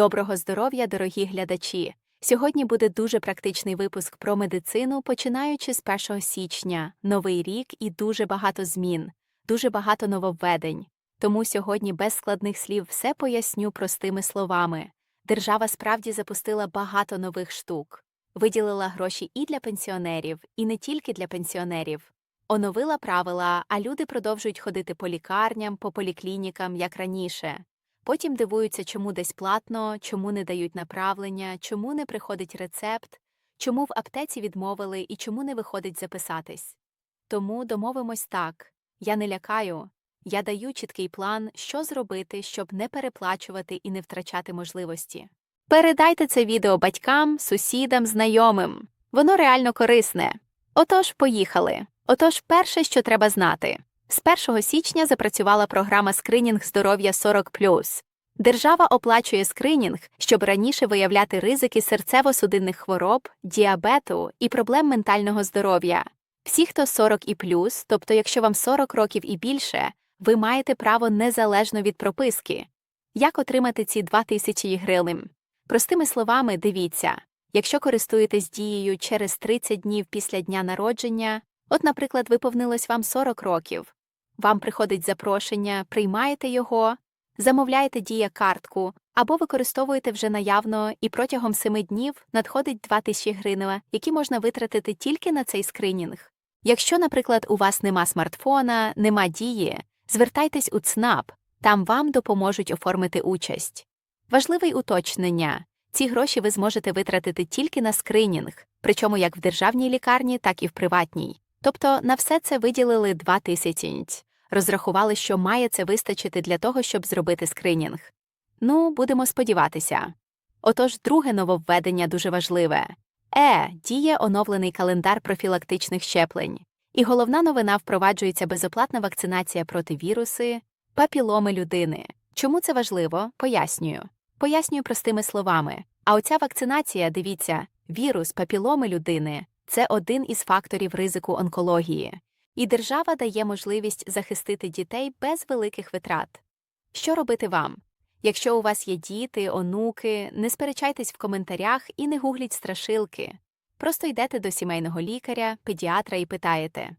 Доброго здоров'я, дорогі глядачі! Сьогодні буде дуже практичний випуск про медицину, починаючи з 1 січня, новий рік і дуже багато змін, дуже багато нововведень. Тому сьогодні без складних слів все поясню простими словами. Держава справді запустила багато нових штук, виділила гроші і для пенсіонерів, і не тільки для пенсіонерів. Оновила правила, а люди продовжують ходити по лікарням, по поліклінікам, як раніше. Потім дивуються, чому десь платно, чому не дають направлення, чому не приходить рецепт, чому в аптеці відмовили і чому не виходить записатись. Тому домовимось так я не лякаю, я даю чіткий план, що зробити, щоб не переплачувати і не втрачати можливості. Передайте це відео батькам, сусідам, знайомим. Воно реально корисне. Отож, поїхали. Отож, перше, що треба знати. З 1 січня запрацювала програма скринінг здоров'я 40+. Держава оплачує скринінг, щоб раніше виявляти ризики серцево-судинних хвороб, діабету і проблем ментального здоров'я. Всі, хто 40 і плюс, тобто якщо вам 40 років і більше, ви маєте право незалежно від прописки. Як отримати ці 2000 гривень? Простими словами, дивіться якщо користуєтесь дією через 30 днів після дня народження, от, наприклад, виповнилось вам 40 років, вам приходить запрошення, приймаєте його, замовляєте дія картку або використовуєте вже наявно і протягом 7 днів надходить 2000 гривень, які можна витратити тільки на цей скринінг. Якщо, наприклад, у вас нема смартфона, нема дії, звертайтесь у ЦНАП, там вам допоможуть оформити участь. Важливе уточнення ці гроші ви зможете витратити тільки на скринінг, причому як в державній лікарні, так і в приватній. Тобто на все це виділили 2 тисячі. Розрахували, що має це вистачити для того, щоб зробити скринінг. Ну, будемо сподіватися. Отож, друге нововведення дуже важливе Е, діє оновлений календар профілактичних щеплень. І головна новина впроваджується безоплатна вакцинація проти віруси, папіломи людини. Чому це важливо? Пояснюю. Пояснюю простими словами. А оця вакцинація, дивіться, вірус папіломи людини це один із факторів ризику онкології, і держава дає можливість захистити дітей без великих витрат. Що робити вам? Якщо у вас є діти, онуки, не сперечайтесь в коментарях і не гугліть страшилки. Просто йдете до сімейного лікаря, педіатра і питаєте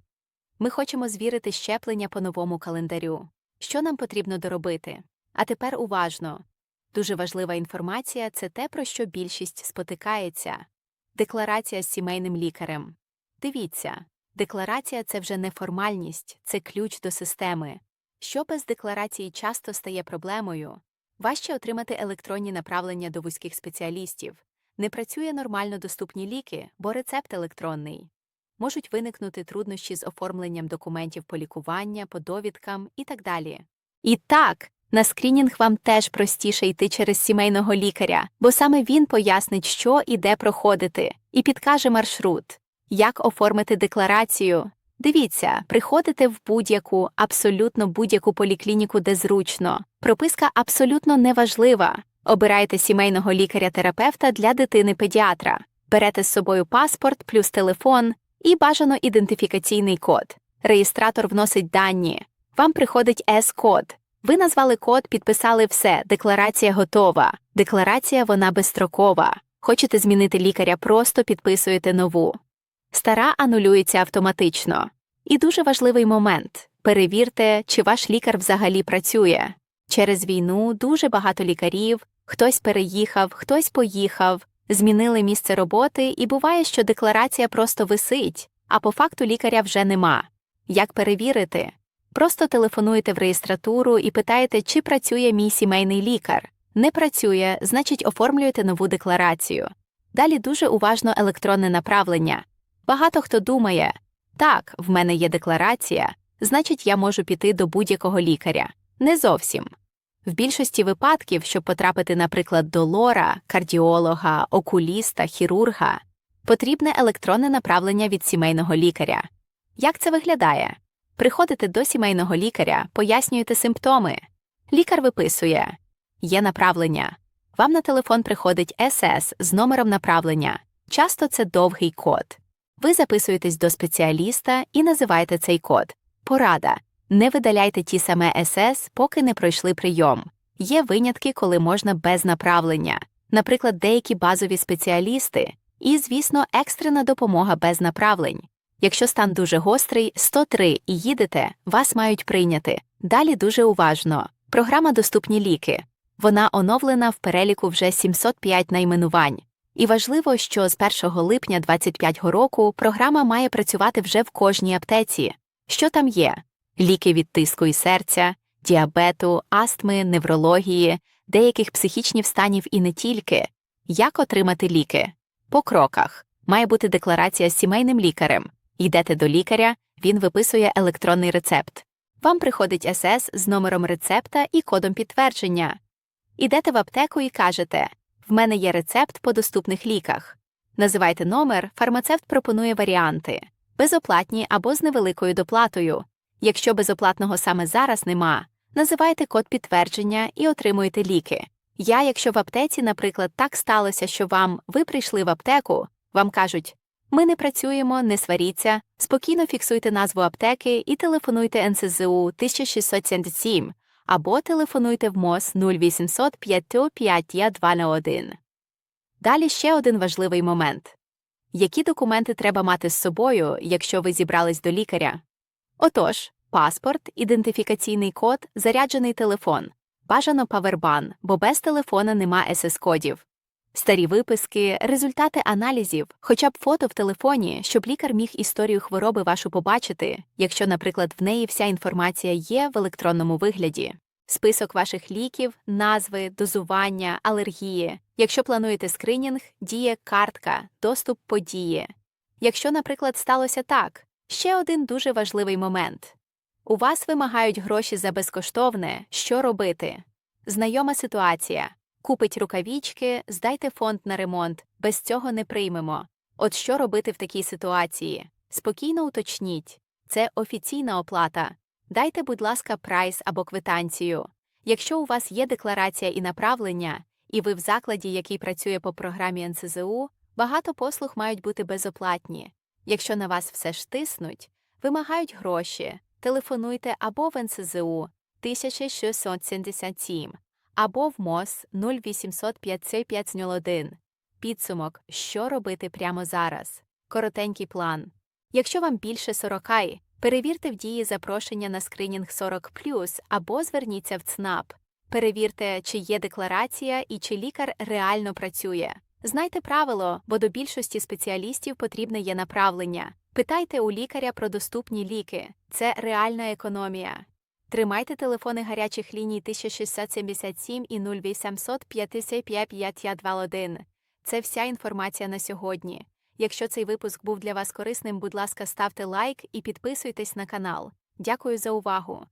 ми хочемо звірити щеплення по новому календарю. Що нам потрібно доробити? А тепер уважно. Дуже важлива інформація це те, про що більшість спотикається декларація з сімейним лікарем. Дивіться, декларація це вже не формальність, це ключ до системи. Що без декларації часто стає проблемою, важче отримати електронні направлення до вузьких спеціалістів, не працює нормально доступні ліки, бо рецепт електронний. Можуть виникнути труднощі з оформленням документів по лікування, по довідкам і так далі. І так, на скрінінг вам теж простіше йти через сімейного лікаря, бо саме він пояснить, що і де проходити, і підкаже маршрут, як оформити декларацію. Дивіться, приходите в будь-яку, абсолютно будь-яку поліклініку, де зручно. Прописка абсолютно неважлива. Обирайте сімейного лікаря-терапевта для дитини-педіатра, берете з собою паспорт плюс телефон і бажано ідентифікаційний код. Реєстратор вносить дані. Вам приходить С-код. Ви назвали код, підписали все, декларація готова. Декларація вона безстрокова. Хочете змінити лікаря, просто підписуєте нову. Стара анулюється автоматично. І дуже важливий момент перевірте, чи ваш лікар взагалі працює. Через війну дуже багато лікарів, хтось переїхав, хтось поїхав, змінили місце роботи, і буває, що декларація просто висить, а по факту лікаря вже нема. Як перевірити? Просто телефонуєте в реєстратуру і питаєте, чи працює мій сімейний лікар. Не працює, значить, оформлюєте нову декларацію. Далі дуже уважно електронне направлення. Багато хто думає так, в мене є декларація, значить, я можу піти до будь-якого лікаря. Не зовсім. В більшості випадків, щоб потрапити, наприклад, до лора, кардіолога, окуліста, хірурга, потрібне електронне направлення від сімейного лікаря. Як це виглядає? Приходите до сімейного лікаря, пояснюєте симптоми. Лікар виписує є направлення. Вам на телефон приходить СС з номером направлення. Часто це довгий код. Ви записуєтесь до спеціаліста і називаєте цей код. Порада. Не видаляйте ті саме СС, поки не пройшли прийом. Є винятки, коли можна без направлення, наприклад, деякі базові спеціалісти, і, звісно, екстрена допомога без направлень. Якщо стан дуже гострий, 103 і їдете, вас мають прийняти. Далі дуже уважно. Програма Доступні ліки. Вона оновлена в переліку вже 705 найменувань. І важливо, що з 1 липня 2025 року програма має працювати вже в кожній аптеці. Що там є? Ліки від тиску і серця, діабету, астми, неврології, деяких психічних станів і не тільки. Як отримати ліки? По кроках. Має бути декларація з сімейним лікарем. Йдете до лікаря, він виписує електронний рецепт. Вам приходить СС з номером рецепта і кодом підтвердження. Ідете в аптеку і кажете В мене є рецепт по доступних ліках. Називайте номер, фармацевт пропонує варіанти безоплатні або з невеликою доплатою. Якщо безоплатного саме зараз нема, називайте код підтвердження і отримуєте ліки. Я, якщо в аптеці, наприклад, так сталося, що вам ви прийшли в аптеку, вам кажуть ми не працюємо, не сваріться, спокійно фіксуйте назву аптеки і телефонуйте НСЗУ 1677 або телефонуйте в МОЗ 0800 55 201. Далі ще один важливий момент. Які документи треба мати з собою, якщо ви зібрались до лікаря? Отож, паспорт, ідентифікаційний код, заряджений телефон. Бажано павербан, бо без телефона нема СС-кодів. Старі виписки, результати аналізів, хоча б фото в телефоні, щоб лікар міг історію хвороби вашу побачити, якщо, наприклад, в неї вся інформація є в електронному вигляді. Список ваших ліків, назви, дозування, алергії. Якщо плануєте скринінг, діє картка, доступ події. Якщо, наприклад, сталося так, ще один дуже важливий момент. У вас вимагають гроші за безкоштовне, що робити? Знайома ситуація. Купить рукавічки, здайте фонд на ремонт, без цього не приймемо. От що робити в такій ситуації? Спокійно уточніть це офіційна оплата. Дайте, будь ласка, прайс або квитанцію. Якщо у вас є декларація і направлення, і ви в закладі, який працює по програмі НСЗУ, багато послуг мають бути безоплатні. Якщо на вас все ж тиснуть, вимагають гроші, телефонуйте або в НСЗУ 1677 або в МОЗ 0800 501. Підсумок, що робити прямо зараз. Коротенький план. Якщо вам більше 40, перевірте в дії запрошення на скринінг 40 або зверніться в ЦНАП. Перевірте, чи є декларація і чи лікар реально працює. Знайте правило, бо до більшості спеціалістів потрібне є направлення. Питайте у лікаря про доступні ліки. Це реальна економія. Тримайте телефони гарячих ліній 1677 і 0800 55 521. Це вся інформація на сьогодні. Якщо цей випуск був для вас корисним, будь ласка, ставте лайк і підписуйтесь на канал. Дякую за увагу!